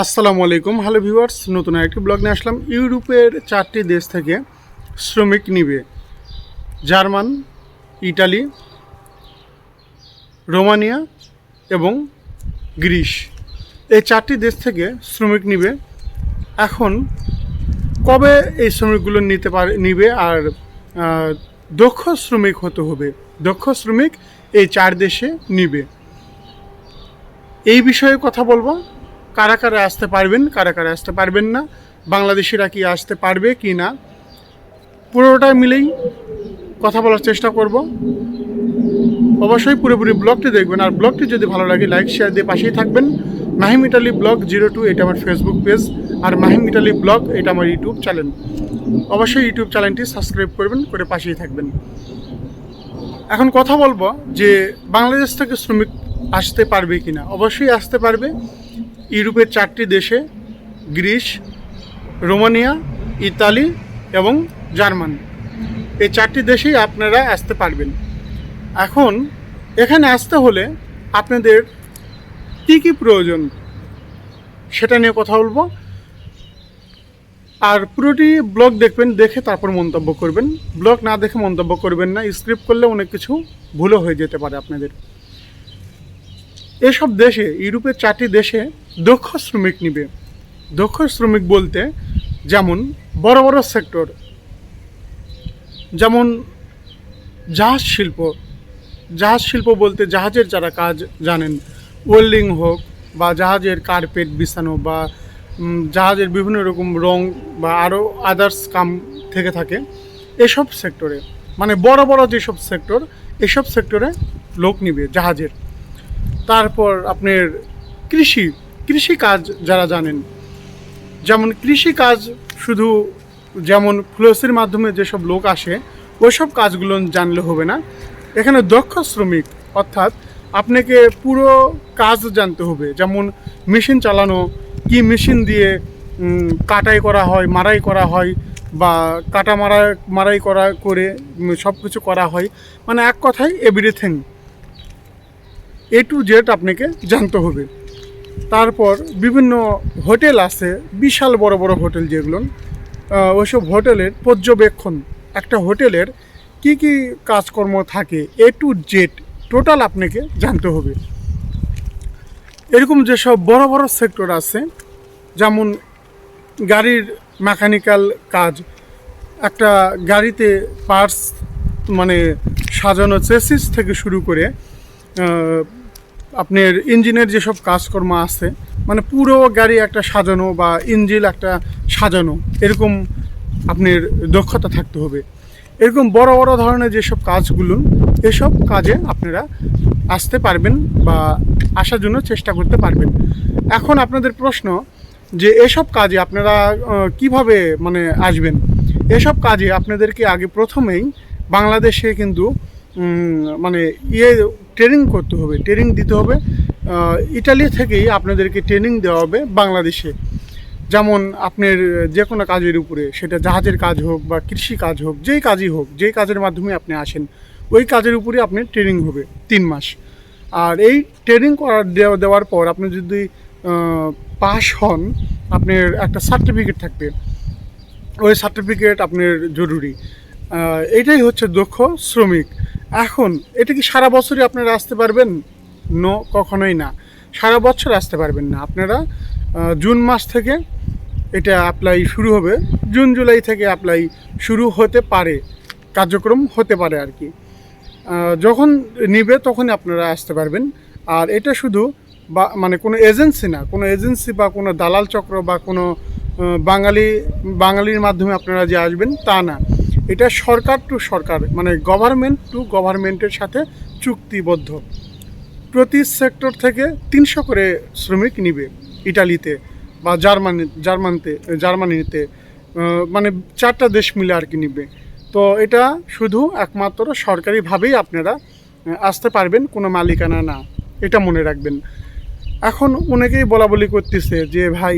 আসসালামু আলাইকুম। Hello viewers নতুন একটি ব্লগ নিয়ে আসলাম। ইউরোপের চারটি দেশ থেকে শ্রমিক নিবে। জার্মান, ইটালি, রোমানিয়া এবং গ্রিস। এই চারটি দেশ থেকে শ্রমিক নিবে। এখন কবে এই শ্রমিকগুলো নিতে পারে, নিবে আর দক্ষ শ্রমিক হতে হবে? দক্ষ শ্রমিক এই চার দেশে নিবে। এই বিষয়ে কথা বলব। কারা কারা আসতে পারবেন, কারা কারা আসতে পারবেন না, বাংলাদেশিরা কি আসতে পারবে কি না, পুরোটা মিলেই কথা বলার চেষ্টা করব। অবশ্যই পুরোপুরি ব্লগটি দেখবেন, আর ব্লগটি যদি ভালো লাগে লাইক শেয়ার দিয়ে পাশেই থাকবেন। Mahim Italy blog zero two, এটা আমার ফেসবুক পেজ আর মাহিম ইটালি ব্লগ, এটা আমার ইউটিউব চ্যানেল অবশ্যই ইউটিউব চ্যানেলটি সাবস্ক্রাইব করবেন, করে পাশেই থাকবেন। এখন কথা বলব যে, বাংলাদেশ থেকে শ্রমিক আসতে পারবে কিনা। অবশ্যই আসতে পারবে। ইউরোপের চারটি দেশে, গ্রিস, রোমানিয়া, ইতালি এবং জার্মান। এই চারটি দেশেই আপনারা আসতে পারবেন। এখন এখানে আসতে হলে আপনাদের কী কী প্রয়োজন সেটা নিয়ে কথা বলব। আর পুরোটি ব্লগ দেখবেন, দেখে তারপর মন্তব্য করবেন। ব্লগ না দেখে মন্তব্য করবেন না, স্ক্রিপ্ট করলে অনেক কিছু ভুলও হয়ে যেতে পারে আপনাদের। এসব দেশে, ইউরোপের চারটি দেশে দক্ষ শ্রমিক নিবে। দক্ষ শ্রমিক বলতে যেমন বড় বড় সেক্টর, যেমন জাহাজ শিল্প। জাহাজ শিল্প বলতে জাহাজের যারা কাজ জানেন, ওয়েল্ডিং হোক বা জাহাজের কার্পেট বিছানো বা জাহাজের বিভিন্ন রকম রং বা আরও আদার্স কাম থেকে থাকে এসব সেক্টরে। মানে বড় বড় যেসব সেক্টর, এসব সেক্টরে লোক নিবে জাহাজের। তারপর আপনার কৃষি কৃষি কাজ যারা জানেন, যেমন কৃষি কাজ শুধু যেমন ফ্লোসির মাধ্যমে যেসব লোক আসে, ওইসব কাজগুলো জানলে হবে না। এখানে দক্ষ শ্রমিক, অর্থাৎ আপনাকে পুরো কাজ জানতে হবে, যেমন মেশিন চালানো, কি মেশিন দিয়ে কাটাই করা হয় মারাই করা হয়, বা কাটা মারা মারাই করা, করে সব কিছু করা হয়। মানে এক কথায় এভরিথিং এ টু জেড আপনাকে জানতে হবে। তারপর বিভিন্ন হোটেল আছে, বিশাল বড় বড় হোটেল যেগুলো। ওইসব হোটেলের পর্যবেক্ষণ, একটা হোটেলের কি কি কাজকর্ম থাকে এ টু জেড টোটাল আপনাকে জানতে হবে। এরকম যেসব বড় বড় সেক্টর আছে, যেমন গাড়ির মেকানিক্যাল কাজ, একটা গাড়িতে পার্টস মানে সাজানো চেসিস থেকে শুরু করে আপনার ইঞ্জিনের যেসব কাজকর্ম আছে মানে পুরো গাড়ি একটা সাজানো বা ইঞ্জিন একটা সাজানো, এরকম আপনার দক্ষতা থাকতে হবে। এরকম বড় বড় ধরনের যেসব কাজগুলো, এসব কাজে আপনারা আসতে পারবেন বা আসার জন্য চেষ্টা করতে পারবেন। এখন আপনাদের প্রশ্ন যে এসব কাজে আপনারা কীভাবে মানে আসবেন? এসব কাজে আপনাদেরকে আগে প্রথমেই বাংলাদেশে কিন্তু মানে ইয়ে ট্রেনিং করতে হবে ট্রেনিং দিতে হবে। ইটালি থেকেই আপনাদেরকে ট্রেনিং দেওয়া হবে বাংলাদেশে। যেমন আপনার যে কোনো কাজের উপরে, সেটা জাহাজের কাজ হোক বা কৃষি কাজ হোক, যেই কাজই হোক, যেই কাজের মাধ্যমে আপনি আসেন, ওই কাজের উপরে আপনার ট্রেনিং হবে তিন মাস। আর এই ট্রেনিং করার দেওয়া- দেওয়ার পর আপনি যদি পাস হন, আপনার একটা সার্টিফিকেট থাকবে। ওই সার্টিফিকেট আপনার জরুরি। এটাই হচ্ছে দক্ষ শ্রমিক। এখন, এটা কি সারা বছরই আপনারা আসতে পারবেন? নো, কখনোই না। সারা বছর আসতে পারবেন না। আপনারা জুন মাস থেকে এটা অ্যাপ্লাই শুরু হবে। জুন, জুলাই থেকে অ্যাপ্লাই শুরু হতে পারে। কার্যক্রম হতে পারে আর কি। যখন নিবে তখনই আপনারা আসতে পারবেন। আর এটা শুধু বা মানে কোনো এজেন্সি না, কোনো এজেন্সি বা কোনো দালাল চক্র বা কোনো বাঙালি, বাঙালির মাধ্যমে আপনারা যে আসবেন তা না। এটা সরকার টু সরকার মানে গভর্নমেন্ট টু গভর্নমেন্টের সাথে চুক্তিবদ্ধ। প্রতি সেক্টর থেকে তিনশো করে শ্রমিক নিবে ইটালিতে বা জার্মানি, জার্মানিতে জার্মানিতে মানে চারটা দেশ মিলে আর কি নিবে। তো এটা শুধু একমাত্র সরকারিভাবেই আপনারা আসতে পারবেন, কোনো মালিকানা না। এটা মনে রাখবেন। এখন অনেকেই বলা বলি করতেছে যে, ভাই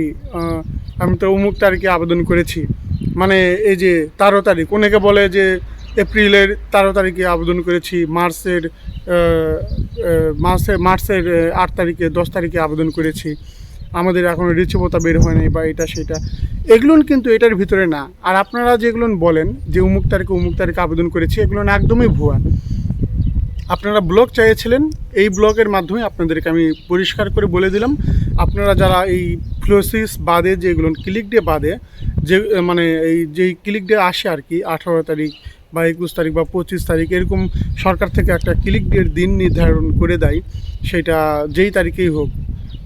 আমি তো অমুক তারিখে আবেদন করেছি। মানে এই যে তেরো তারিখ, অনেকে বলে যে এপ্রিলের তেরো তারিখে আবেদন করেছি, মার্চের মার্চের মার্চের আট তারিখে, দশ তারিখে আবেদন করেছি। আমাদের এখনও রিচিবতা বের হয়নি বা এটা সেটা। এগুলো কিন্তু এটার ভিতরে না। আর আপনারা যেগুলো বলেন যে উমুক তারিখে উমুক তারিখে আবেদন করেছি, এগুলো একদমই ভুয়া। আপনারা ব্লগ চাইছিলেন, এই ব্লগের মাধ্যমে আপনাদেরকে আমি পরিষ্কার করে বলে দিলাম। আপনারা যারা এই ফ্লোসিস বাদে যেগুলো ক্লিক ডে বাদে যে মানে এই যেই ক্লিক ডে আসে আর কি, আঠারো তারিখ বা একুশ তারিখ বা পঁচিশ তারিখ, এরকম সরকার থেকে একটা ক্লিক ডের দিন নির্ধারণ করে দেয়, সেটা যেই তারিখেই হোক।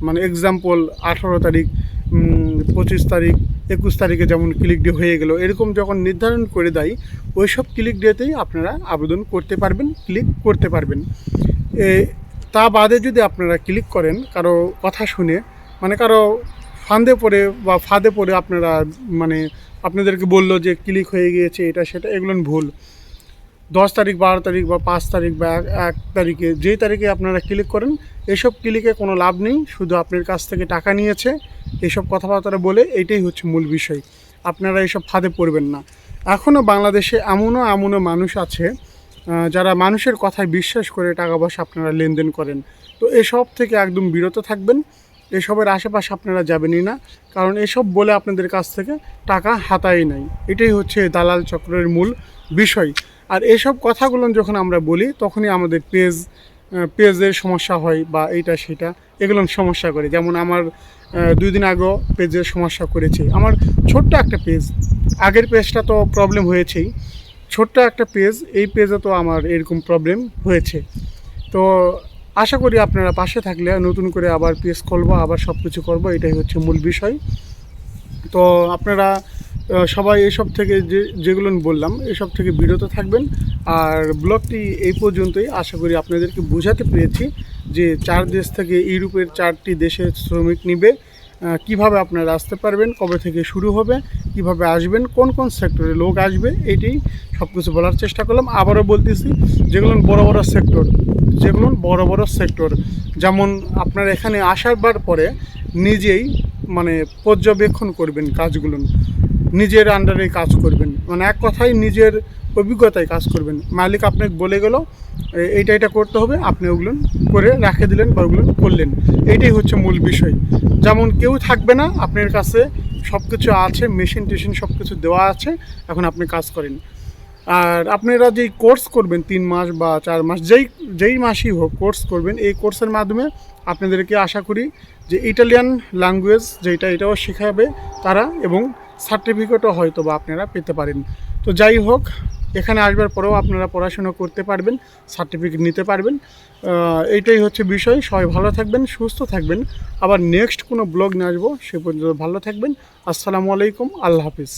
মানে এক্সাম্পল আঠারো তারিখ পঁচিশ তারিখ, একুশ তারিখে যেমন ক্লিক ডে হয়ে গেল, এরকম যখন নির্ধারণ করে দেয় ওই সব ক্লিক ডেতেই আপনারা আবেদন করতে পারবেন ক্লিক করতে পারবেন। তা বাদে যদি আপনারা ক্লিক করেন, কারও কথা শুনে মানে কারও ফান্দে পড়ে বা ফাঁদে পড়ে আপনারা মানে আপনাদেরকে বলল যে ক্লিক হয়ে গিয়েছে এটা সেটা, এগুলো ভুল। দশ তারিখ, বারো তারিখ বা পাঁচ তারিখ বা এক তারিখে যেই তারিখে আপনারা ক্লিক করেন, এসব ক্লিকে কোনো লাভ নেই, শুধু আপনার কাছ থেকে টাকা নিয়েছে, এসব কথাবার্তা বলে এটাই হচ্ছে মূল বিষয়। আপনারা এসব ফাঁদে পড়বেন না। এখনও বাংলাদেশে এমনও এমনও মানুষ আছে যারা মানুষের কথায় বিশ্বাস করে টাকা পয়সা আপনারা লেনদেন করেন। তো এসব থেকে একদম বিরত থাকবেন। এসবের আশেপাশে আপনারা যাবেনই না। কারণ এসব বলে আপনাদের কাছ থেকে টাকা হাতাই নাই। এটাই হচ্ছে দালাল চক্রের মূল বিষয়। আর এসব কথাগুলো যখন আমরা বলি, তখনই আমাদের পেজ পেজের সমস্যা হয় বা এইটা সেটা, এগুলো সমস্যা করে। যেমন আমার দুই দিন আগেও পেজের সমস্যা করেছে। আমার ছোট্ট একটা পেজ, আগের পেজটা তো প্রবলেম হয়েছেই। ছোট্ট একটা পেজ, এই পেজে তো আমার এরকম প্রবলেম হয়েছে। তো আশা করি আপনারা পাশে থাকলে নতুন করে আবার পেস করব, আবার সব কিছু করব, এটাই হচ্ছে মূল বিষয়। তো আপনারা সবাই এসব থেকে যে, যেগুলো বললাম, এসব থেকে বিরত থাকবেন। আর ব্লগটি এই পর্যন্তই। আশা করি আপনাদেরকে বোঝাতে পেরেছি যে চার দেশ থেকে ইউরোপের চারটি দেশের শ্রমিক নিবে। কীভাবে আপনারা আসতে পারবেন, কবে থেকে শুরু হবে, কীভাবে আসবেন, কোন কোন সেক্টরে লোক আসবে, এটাই সব কিছু বলার চেষ্টা করলাম। আবারও বলতেছি, যেগুলো বড় বড় সেক্টর, যেগুলো বড় বড় সেক্টর, যেমন আপনার এখানে আসার পরে নিজেই মানে পর্যবেক্ষণ করবেন কাজগুলো। নিজের আন্ডারে কাজ করবেন। মানে এক কথায় নিজের অভিজ্ঞতায় কাজ করবেন। মালিক আপনাকে বলে গেল এইটা এটা করতে হবে, আপনি ওগুলো করে রেখে দিলেন বা ওগুলো করলেন। এইটাই হচ্ছে মূল বিষয়। যেমন কেউ থাকবে না, আপনার কাছে সব কিছু আছে মেশিন টেশিন সব কিছু দেওয়া আছে, এখন আপনি কাজ করেন। আর আপনারা যেই কোর্স করবেন, তিন মাস বা চার মাস, যেই যেই মাসই হোক কোর্স করবেন, এই কোর্সের মাধ্যমে আপনাদেরকে আশা করি যে ইটালিয়ান ল্যাঙ্গুয়েজ যেটা এটাও শেখাবে তারা এবং সার্টিফিকেটও হয়তো বা আপনারা পেতে পারেন। তো যাই হোক, এখানে আসবার পরেও আপনারা পড়াশুনো করতে পারবেন, সার্টিফিকেট নিতে পারবেন। এইটাই হচ্ছে বিষয়। সবাই ভালো থাকবেন, সুস্থ থাকবেন। আবার নেক্সট কোনো ব্লগ নিয়ে আসব, সে পর্যন্ত ভালো থাকবেন। আসসালামু আলাইকুম, আল্লাহ হাফিজ।